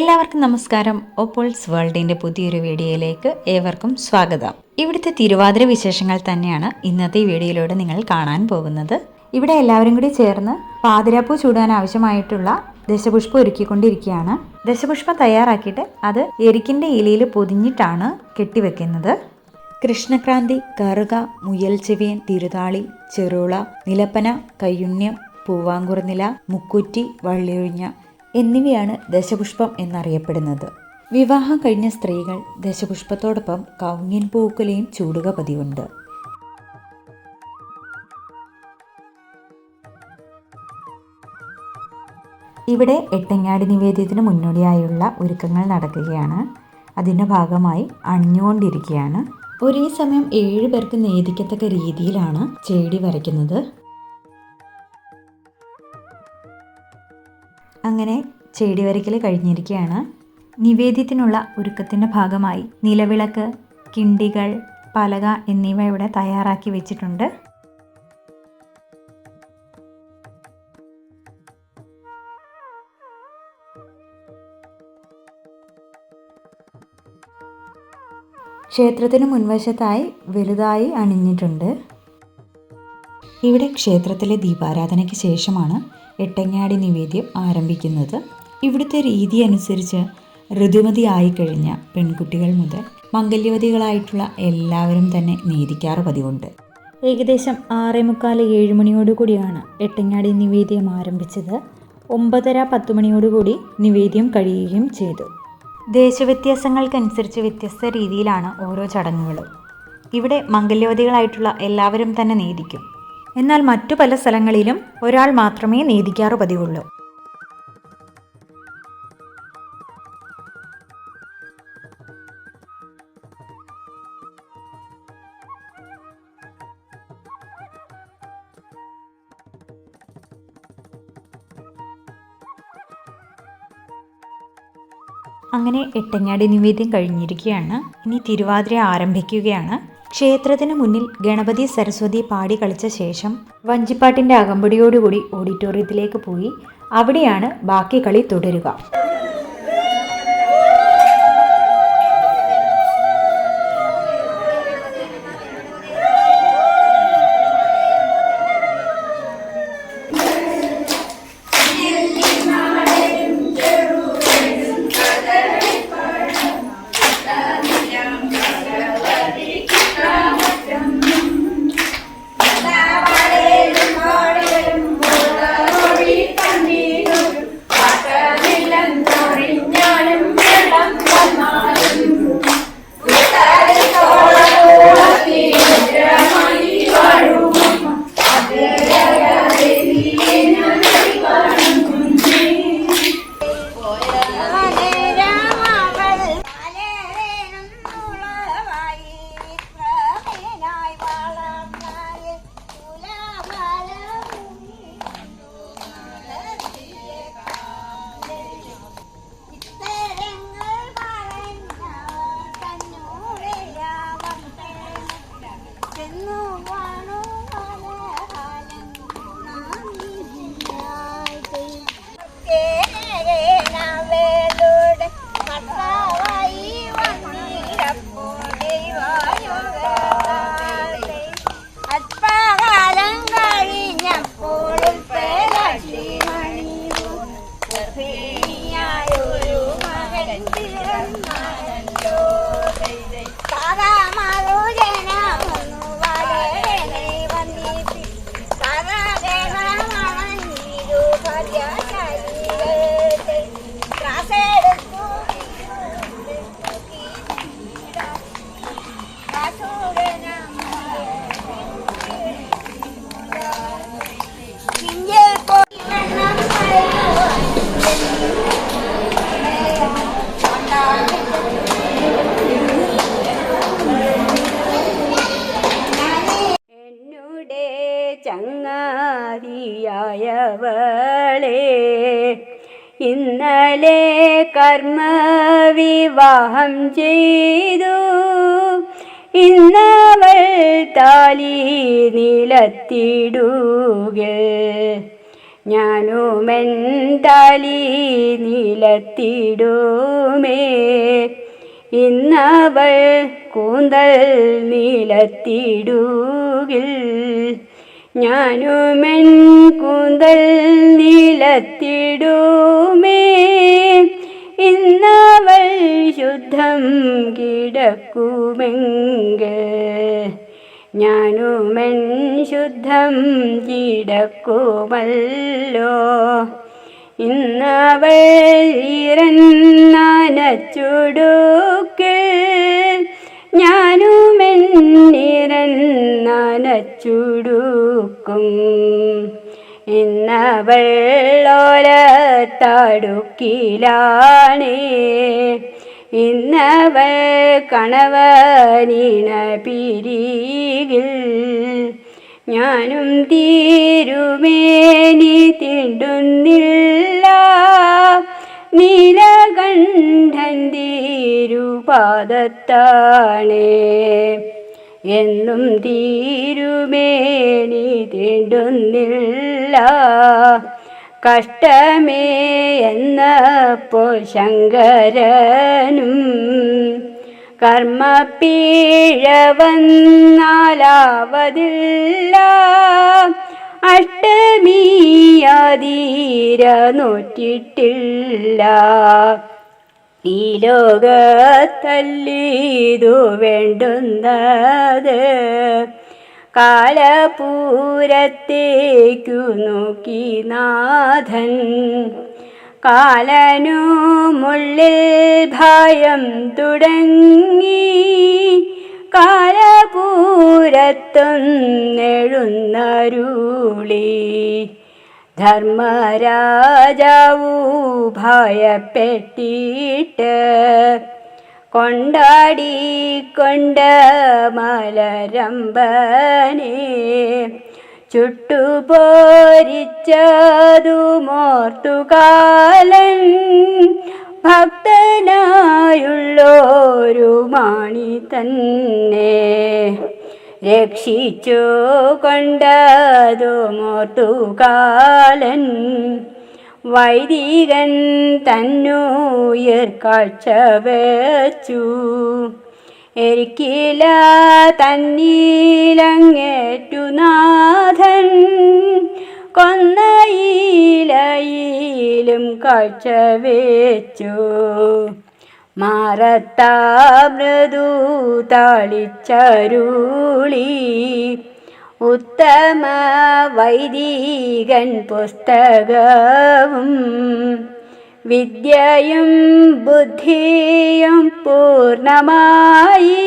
എല്ലാവർക്കും നമസ്കാരം. ഓപ്പോൾസ് വേൾഡിന്റെ പുതിയൊരു വീഡിയോയിലേക്ക് ഏവർക്കും സ്വാഗതം. ഇവിടുത്തെ തിരുവാതിര വിശേഷങ്ങൾ തന്നെയാണ് ഇന്നത്തെ വീഡിയോയിലൂടെ നിങ്ങൾ കാണാൻ പോകുന്നത്. ഇവിടെ എല്ലാവരും കൂടി ചേർന്ന് പാതിരാപ്പൂ ചൂടാൻ ആവശ്യമായിട്ടുള്ള ദശപുഷ്പം ഒരുക്കിക്കൊണ്ടിരിക്കുകയാണ്. ദശപുഷ്പം തയ്യാറാക്കിയിട്ട് അത് എരിക്കിന്റെ ഇലയിൽ പൊതിഞ്ഞിട്ടാണ് കെട്ടിവെക്കുന്നത്. കൃഷ്ണക്രാന്തി കറുക മുയൽ ചെവിയൻ തിരുതാളി ചെറുള നിലപ്പന കയ്യുണ്യം പൂവാങ്കുറുനില മുക്കുറ്റി വള്ളിയൊഴിഞ്ഞ എന്നിവയാണ് ദശപുഷ്പം എന്നറിയപ്പെടുന്നത്. വിവാഹം കഴിഞ്ഞ സ്ത്രീകൾ ദശപുഷ്പത്തോടൊപ്പം കൗങ്ങിൻ പൂക്കുലയും ചൂടുക പതിവുണ്ട്. ഇവിടെ എട്ടങ്ങാടി നിവേദ്യത്തിന് മുന്നോടിയായുള്ള ഒരുക്കങ്ങൾ നടക്കുകയാണ്. അതിന്റെ ഭാഗമായി അണിഞ്ഞുകൊണ്ടിരിക്കുകയാണ്. ഒരേ സമയം ഏഴ് പേർക്ക് നേദിക്കത്തക്ക രീതിയിലാണ് ചേടി വരയ്ക്കുന്നത്. അങ്ങനെ ചെടി വരയ്ക്കൽ കഴിഞ്ഞിരിക്കുകയാണ് നിവേദ്യത്തിനുള്ള ഒരുക്കത്തിന്റെ ഭാഗമായി നിലവിളക്ക് കിണ്ടികൾ പലക എന്നിവ ഇവിടെ തയ്യാറാക്കി വെച്ചിട്ടുണ്ട്. ക്ഷേത്രത്തിന് മുൻവശത്തായി വലുതായി അണിഞ്ഞിട്ടുണ്ട്. ഇവിടെ ക്ഷേത്രത്തിലെ ദീപാരാധനയ്ക്ക് ശേഷമാണ് എട്ടങ്ങാടി നിവേദ്യം ആരംഭിക്കുന്നത്. ഇവിടുത്തെ രീതി അനുസരിച്ച് ഋതുമതി ആയിക്കഴിഞ്ഞ പെൺകുട്ടികൾ മുതൽ മംഗല്യവതികളായിട്ടുള്ള എല്ലാവരും തന്നെ നീതിക്കാറ് പതിവുണ്ട്. ഏകദേശം ആറേ മുക്കാൽ ഏഴ് മണിയോടുകൂടിയാണ് എട്ടങ്ങാടി നിവേദ്യം ആരംഭിച്ചത്. ഒമ്പതര പത്ത് മണിയോടുകൂടി നിവേദ്യം കഴിയുകയും ചെയ്തു. ദേശവ്യത്യാസങ്ങൾക്കനുസരിച്ച് വ്യത്യസ്ത രീതിയിലാണ് ഓരോ ചടങ്ങുകളും. ഇവിടെ മംഗല്യവതികളായിട്ടുള്ള എല്ലാവരും തന്നെ നീതിക്കും. എന്നാൽ മറ്റു പല സ്ഥലങ്ങളിലും ഒരാൾ മാത്രമേ നീതിക്കാറ് പതിവുള്ളൂ. അങ്ങനെ എട്ടങ്ങാടി നിവേദ്യം കഴിഞ്ഞിരിക്കുകയാണ്. ഇനി തിരുവാതിര ആരംഭിക്കുകയാണ്. ക്ഷേത്രത്തിന് മുന്നിൽ ഗണപതി സരസ്വതി പാടി കളിച്ച ശേഷം വഞ്ചിപ്പാട്ടിന്റെ അകമ്പടിയോടുകൂടി ഓഡിറ്റോറിയത്തിലേക്ക് പോയി. അവിടെയാണ് ബാക്കി കളി തുടരുക. રે નામે દોડ. കർമ്മ വിവാഹം ചെയ്തു. ഇന്നവൾ താലി നിലത്തിടുക. ഞാനുമെൻ താലി നിലത്തിടുമേ. ഇന്നവൾ കൂന്തൽ നീലത്തിടുകിൽ. ഞാനുമെൻ കൂന്തൽ നീലത്തിടുമേ. ഇന്നവൾ ശുദ്ധം കിടക്കുമെങ്കിൽ ഞാനുമൻ ശുദ്ധം കിടക്കുമല്ലോ. ഇന്നവൾ ഇറന്നാനച്ചുടുക്കിൽ ഞാനുമെന്നിറന്നാനച്ചുടുക്കും ഇന്നവൾ ഓലത്തടുക്കിലാണേ ഇന്നവൾ കണവനീണ പിരികിൽ ഞാനും തീരുമേനി തിണ്ടുന്നില്ല. നീലകണ്ഠൻ തീരുപാദത്താണേ. എന്നും തീരുമേനി തീണ്ടുന്നില്ല. കഷ്ടമേ എന്നപ്പോൾ ശങ്കരനും കർമ്മപ്പീഴ വന്നാലാവതില്ല. അഷ്ടമിയാതീര നോറ്റിട്ടില്ല. ഈ ലോകത്തല്ലിതു വേണ്ടുന്നത് കാലപൂരത്തേക്കു നോക്കി നാഥൻ. കാലനുമുള്ളിൽ ഭയം തുടങ്ങി കാലപൂരത്തൊന്നെഴുന്നരുളി. ധർമ്മരാജാവു ഭയപ്പെട്ടിട്ട് കൊണ്ടാടി കൊണ്ട മലരമ്പനെ ചുട്ടുപോരിച്ചതുമോർത്തുകാലൻ ഭക്തനായുള്ളൊരു മാണി തന്നെ. രക്ഷിച്ചു കൊണ്ടതുമോർത്തുകാലൻ വൈദികൻ തന്നുയർ കാഴ്ച വെച്ചു. എരിക്കില തന്നീലങ്ങേറ്റു നാഥൻ കൊന്നയിലയിലും കാഴ്ച വെച്ചു. മാറത്താ മൃദു താളിച്ചരുളി ഉത്തമ വൈദികൻ പുസ്തകവും വിദ്യയും ബുദ്ധിയും പൂർണമായി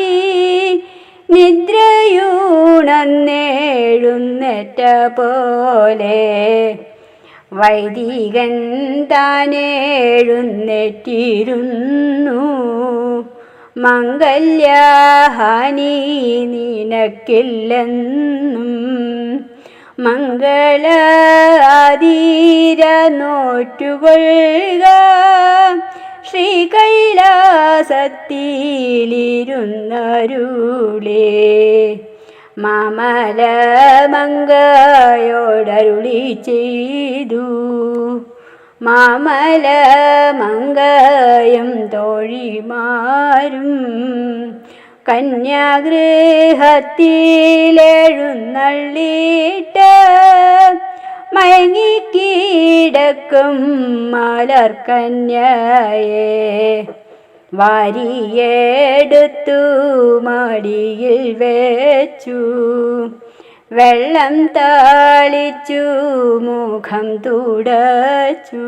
നിദ്രയൂണന്നേഴുന്നേറ്റ പോലെ വൈദികൻ താനേഴുന്നേറ്റിരുന്നു. മംഗല്യഹാനി നിനക്കില്ലെന്നും മംഗളാതീര നോറ്റുകൊള്ളുക ശ്രീ കൈലാസത്തിലിരുന്നരുളേ മാമല മങ്കയോടരുളി ചെയ്തു. മാമല മങ്കയും തോഴിമാരും കന്യാഗൃഹത്തിലെഴുന്നള്ളിട്ട് മയങ്ങിക്കിടക്കും മലർക്കന്യയെ വാരിയെടുത്തു മടിയിൽ വെച്ചു. വെള്ളം താളിച്ചു മുഖം തുടച്ചു.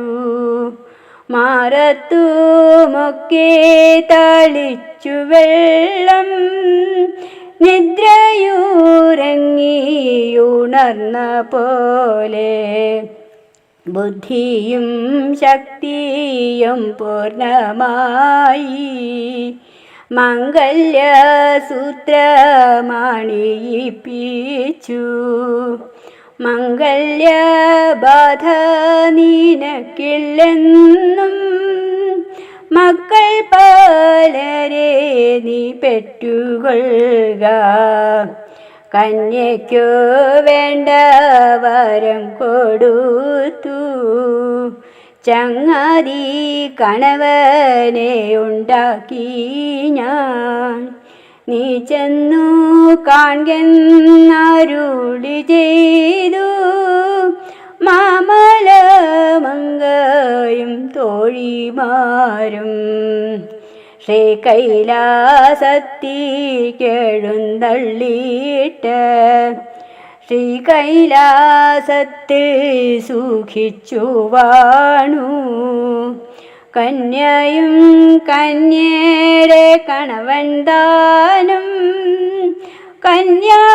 മാറത്തുമൊക്കെ താളിച്ചു വെള്ളം. നിദ്രയൂരങ്ങിയുണർന്ന പോലെ. ബുദ്ധിയും ശക്തിയും പൂർണമായി. മംഗല്യസൂത്രമാണിയിപ്പിച്ചു. മംഗല്യബാധ നിനക്കില്ലെന്നും മക്കൾ പലരെ നീ പെറ്റുകൊള്ളുക. കന്യയ്ക്കു വേണ്ട വരം കൊടുത്തു. ചങ്ങാതി കണവനെ ഉണ്ടാക്കി ഞാൻ. നീ ചെന്നു കാൺകെന്നരുളി ചെയ്തു. മാമല മംഗയും തോഴിമാരും. ശ്രീ കൈലാസത്തിക്കെഴുന്നള്ളിയിട്ട് ശ്രീ കൈലാസത്തിൽ സൂക്ഷിച്ചു വാണു. കന്യയും കന്യരെ കണവൻ ദാനം കന്യാഗൃഹത്തിൽ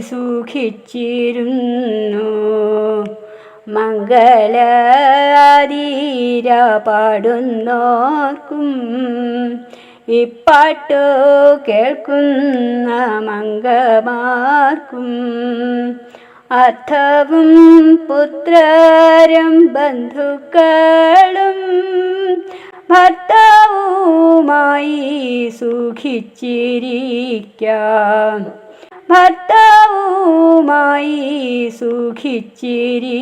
സൂക്ഷിച്ചിരുന്നു. മംഗളാതീര പാടുന്നോർക്കും ഇപ്പാട്ടു കേൾക്കുന്ന മംഗമാർക്കും അർത്ഥവും പുത്രരും ബന്ധുക്കളും ഭർത്താവുമായി സുഖിച്ചിരിക്കാം. ഭർത്താവുമായി സുഖിച്ചിരിക്കാം.